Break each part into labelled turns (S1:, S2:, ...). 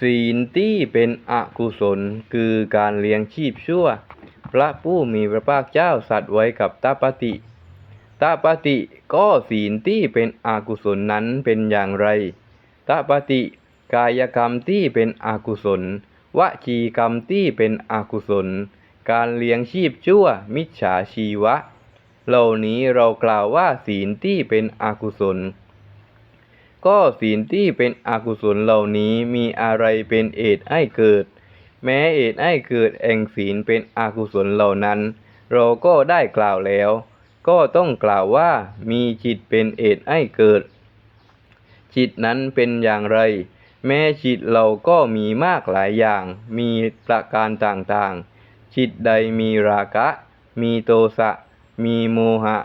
S1: ศีลที่เป็นอกุศลคือการเลี้ยงชีพชั่ว พระผู้มีพระภาคเจ้าสัตว์ไว้กับตาปฏิตาปฏิก็ศีลที่เป็นอกุศลนั้นเป็นอย่างไรตาปฏิกายกรรมที่เป็นอกุศลวจีกรรมที่เป็นอกุศล การเลี้ยงชีพชั่ว มิจฉาชีวะ เหล่านี้เรากล่าวว่าศีลที่เป็นอกุศล ก็ศีลที่เป็นอกุศลเหล่านี้มีอะไรเป็นเอตให้เกิด แม้เอตให้เกิดแห่งศีลเป็นอกุศลเหล่านั้น เราก็ได้กล่าวแล้ว ก็ต้องกล่าวว่ามีจิตเป็นเอตให้เกิด จิตนั้นเป็นอย่างไร แม้จิตเราก็มีมากหลายอย่าง มีประการต่างๆ จิตใดมีราคะ มีโทสะ มีโมหะ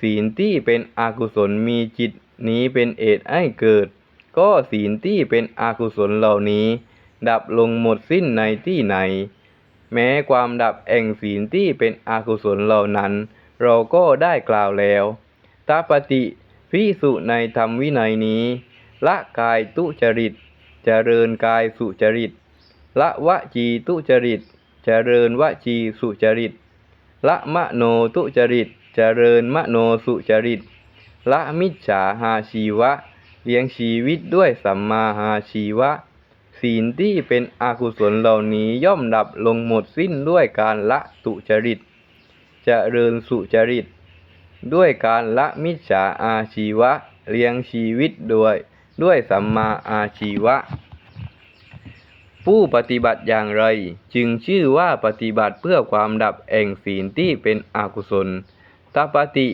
S1: ศีลที่เป็นอกุศลมีจิต นี้เป็นเอตให้เกิด ก็ศีลที่เป็นอากุศลเหล่านี้ ดับลงหมดสิ้นในที่ไหน แม้ความดับแห่งศีลที่เป็นอากุศลเหล่านั้น เราก็ได้กล่าวแล้วตาปฏิพิสุในธรรมวินัยนี้ ละกายตุจริต เจริญกายสุจริต ละวจีตุจริต เจริญวจีสุจริต ละมโนตุจริต เจริญมโนสุจริต ละมิจฉาหาชีวะ เลี้ยงชีวิตด้วยสัมมาหาชีวะ ศีลที่เป็นอกุศลเหล่านี้ย่อมดับลงหมดสิ้นด้วยการละตุจริตจเจริญสุจริต ด้วยการละมิจฉาอาชีวะ เลี้ยงชีวิตด้วยด้วยสัมมาอาชีวะ ผู้ปฏิบัติอย่างไร จึงชื่อว่าปฏิบัติเพื่อความดับแห่งศีลที่เป็นอกุศลตปฏิ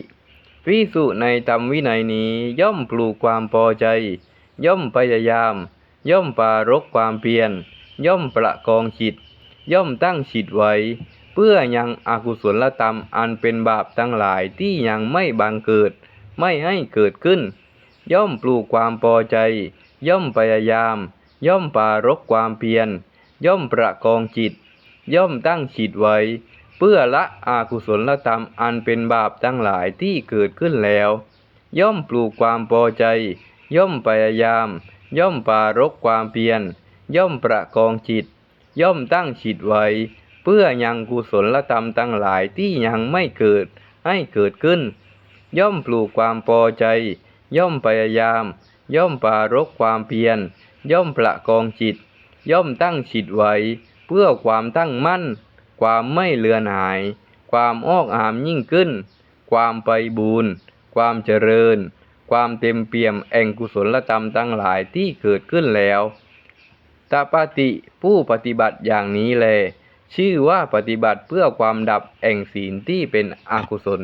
S1: พิสุในธรรมวินัยนี้ย่อมปลูกความพอใจ ย่อมพยายาม ย่อมปรารกความเพียร ย่อมประกองจิต ย่อมตั้งจิตไว้ เพื่อยังอกุศลธรรมอันเป็นบาปทั้งหลายที่ยังไม่บังเกิด ไม่ให้เกิดขึ้น ย่อมปลูกความพอใจ ย่อมพยายาม ย่อมปรารกความเพียร ย่อมประกองจิต ย่อมตั้งจิตไว้ เพื่อละอากุศลธรรมอันเป็นบาปทั้งหลายที่เกิดขึ้นแล้ว ย่อมปลูกความพอใจ ย่อมพยายาม ย่อมปรารกความเพียร ย่อมประกองจิต ย่อมตั้งจิตไว้ เพื่อยังกุศลธรรมทั้งหลายที่ยังไม่เกิดให้เกิดขึ้น ย่อมปลูกความพอใจ ย่อมพยายาม ย่อมปรารกความเพียร ย่อมประกองจิต ย่อมตั้งจิตไว้ เพื่อความตั้งมั่น ความไม่เลือนหาย ความออกอามยิ่งขึ้น ความไปบูรณ์ความเจริญ ความเต็มเปี่ยมแห่งกุศลธรรมทั้งหลายที่เกิดขึ้นแล้วตปาติผู้ปฏิบัติอย่างนี้แลชื่อว่าปฏิบัติเพื่อความดับแห่งศีลที่เป็นอกุศล